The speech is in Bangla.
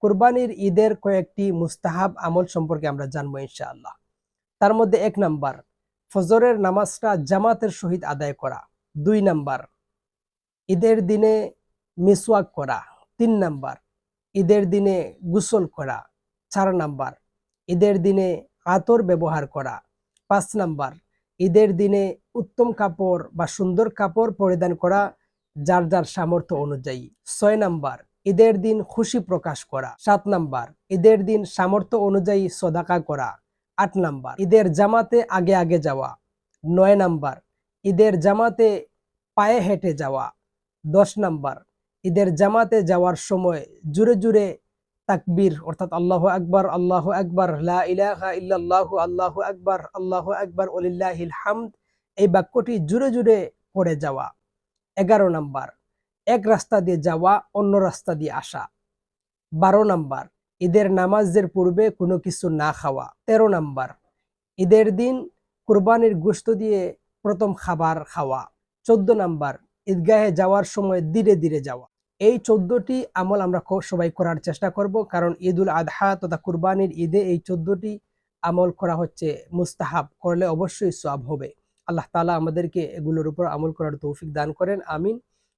কুরবানির ঈদের কয়েকটি মুস্তাহাব আমল সম্পর্কে আমরা জানব ইনশাআল্লাহ। তার মধ্যে এক নাম্বার, ফজরের নামাজটা জামাতের সহিত আদায় করা। দুই নাম্বার, ঈদের দিনে মিসওয়াক করা। তিন নাম্বার, ঈদের দিনে গোসল করা। চার নাম্বার, ঈদের দিনে আতর ব্যবহার করা। পাঁচ নাম্বার, ঈদের দিনে উত্তম কাপড় বা সুন্দর কাপড় পরিধান করা, যার যার সামর্থ্য অনুযায়ী। ছয় নাম্বার ঈদের দিন খুশি প্রকাশ করা। সাত নাম্বার, ঈদের দিন সামর্থ্য অনুযায়ী সদাকা করা। আট নাম্বার, ঈদের জামাতে আগে আগে যাওয়া। নয় নাম্বার, ঈদের জামাতে পায়ে হেঁটে যাওয়া। দশ নাম্বার, ঈদের জামাতে যাওয়ার সময় জুড়ে জুড়ে তাকবীর, অর্থাৎ আল্লাহ আকবর, আল্লাহ আকবার আল্লাহু আকবার আল্লাহু আকবার, ওলিল্লাহিল হামদ, এই বাক্যটি জুড়ে জুড়ে পড়ে যাওয়া। এগারো নাম্বার এক রাস্তা দিয়ে যাওয়া, অন্য রাস্তা দিয়ে আসা। বারো নাম্বার, ঈদের নামাজের পূর্বে কোনো কিছু না খাওয়া। তেরো নাম্বার, ঈদের দিন কুরবানির গোশত দিয়ে প্রথম খাবার খাওয়া। চোদ্দ নাম্বার, ঈদগাহে যাওয়ার সময় ধীরে ধীরে যাওয়া। এই চোদ্দটি আমল আমরা সবাই করার চেষ্টা করব, কারণ ঈদ উল আদহা তথা কুরবানির ঈদে এই চোদ্দটি আমল করা হচ্ছে মুস্তাহাব। করলে অবশ্যই সব হবে। আল্লাহ তালা আমাদেরকে এগুলোর উপর আমল করার তৌফিক দান করেন। আমিন।